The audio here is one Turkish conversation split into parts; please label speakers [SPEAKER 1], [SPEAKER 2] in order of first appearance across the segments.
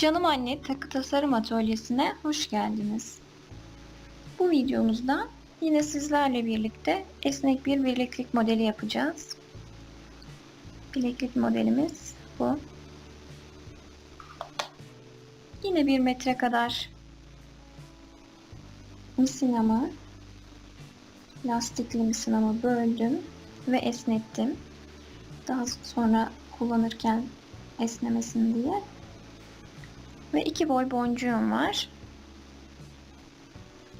[SPEAKER 1] Canım Anne Takı Tasarım Atölyesi'ne hoş geldiniz. Bu videomuzda yine sizlerle birlikte esnek bir bileklik modeli yapacağız. Bileklik modelimiz bu. Yine bir metre kadar misinamı, lastikli misinamı böldüm ve esnettim. Daha sonra kullanırken esnemesin diye. Ve iki boy boncuğum var.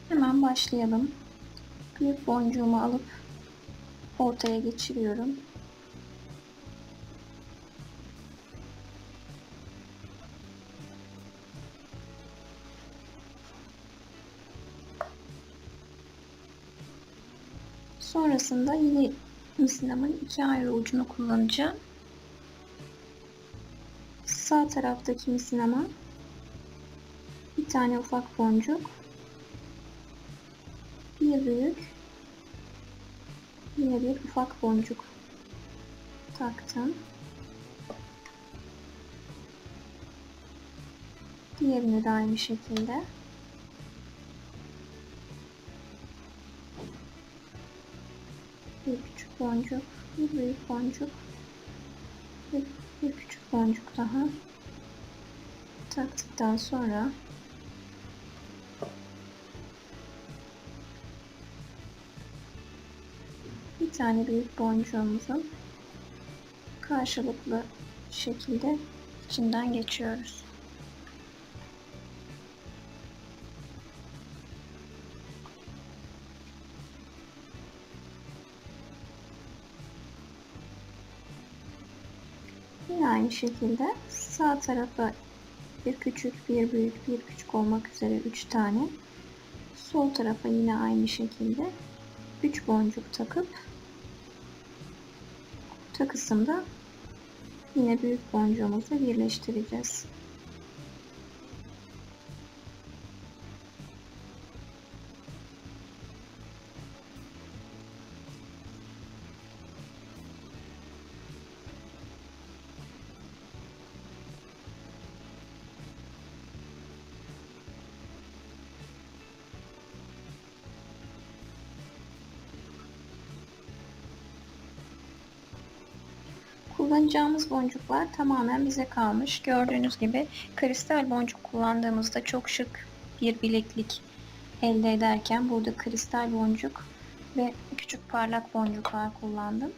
[SPEAKER 1] Hemen başlayalım. Büyük boncuğumu alıp ortaya geçiriyorum. Sonrasında yine misinamın iki ayrı ucunu kullanacağım. Sağ taraftaki misinama bir tane ufak boncuk, bir büyük, yine bir ufak boncuk taktım. Diğerini de aynı şekilde. Bir küçük boncuk, bir büyük boncuk, bir, bir küçük boncuk daha taktıktan sonra tane büyük boncuğumuzun karşılıklı şekilde içinden geçiyoruz. Yine aynı şekilde sağ tarafa bir küçük, bir büyük, bir küçük olmak üzere 3 tane. Sol tarafa yine aynı şekilde 3 boncuk takıp takısında yine büyük boncuğumuzu birleştireceğiz. Kullanacağımız boncuklar tamamen bize kalmış. Gördüğünüz gibi kristal boncuk kullandığımızda çok şık bir bileklik elde ederken burada kristal boncuk ve küçük parlak boncuklar kullandım.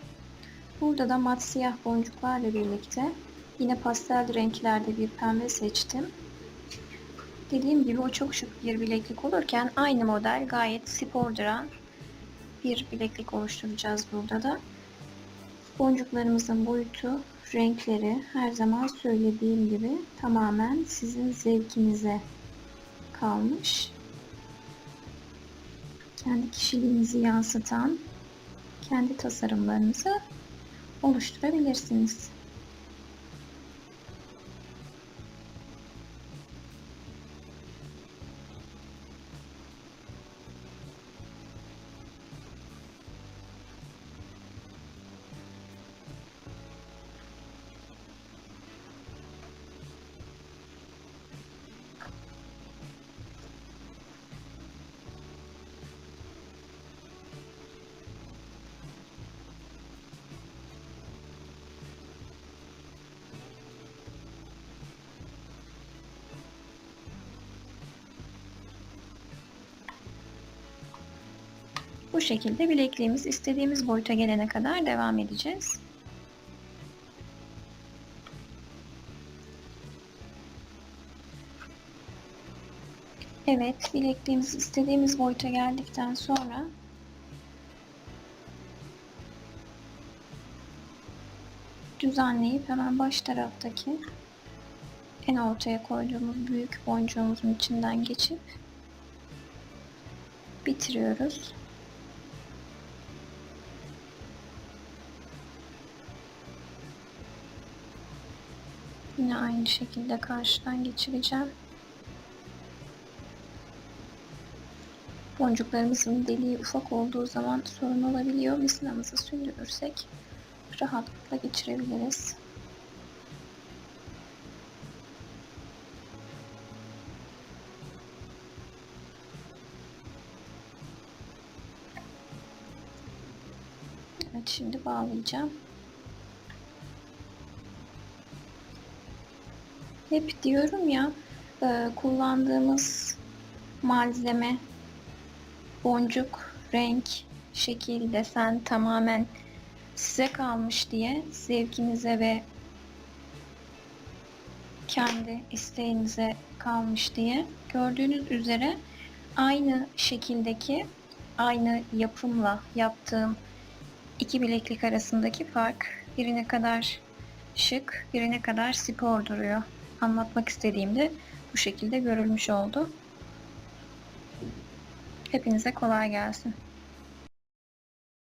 [SPEAKER 1] Burada da mat siyah boncuklarla birlikte yine pastel renklerde bir pembe seçtim. Dediğim gibi o çok şık bir bileklik olurken aynı model gayet spor duran bir bileklik oluşturacağız burada da. Boncuklarımızın boyutu, renkleri her zaman söylediğim gibi tamamen sizin zevkinize kalmış. Kendi kişiliğinizi yansıtan kendi tasarımlarınızı oluşturabilirsiniz. Bu şekilde bilekliğimiz istediğimiz boyuta gelene kadar devam edeceğiz. Evet, bilekliğimiz istediğimiz boyuta geldikten sonra düzenleyip hemen baş taraftaki en ortaya koyduğumuz büyük boncuğumuzun içinden geçip bitiriyoruz. Yine aynı şekilde karşıdan geçireceğim. Boncuklarımızın deliği ufak olduğu zaman sorun olabiliyor. Misinamızı sündürürsek rahatlıkla geçirebiliriz. Evet şimdi bağlayacağım. Hep diyorum ya e, kullandığımız malzeme, boncuk, renk, şekil, desen tamamen size kalmış diye zevkinize ve kendi isteğinize kalmış diye gördüğünüz üzere aynı şekildeki aynı yapımla yaptığım iki bileklik arasındaki fark birine kadar şık birine kadar spor duruyor anlatmak istediğimde bu şekilde görülmüş oldu. Hepinize kolay gelsin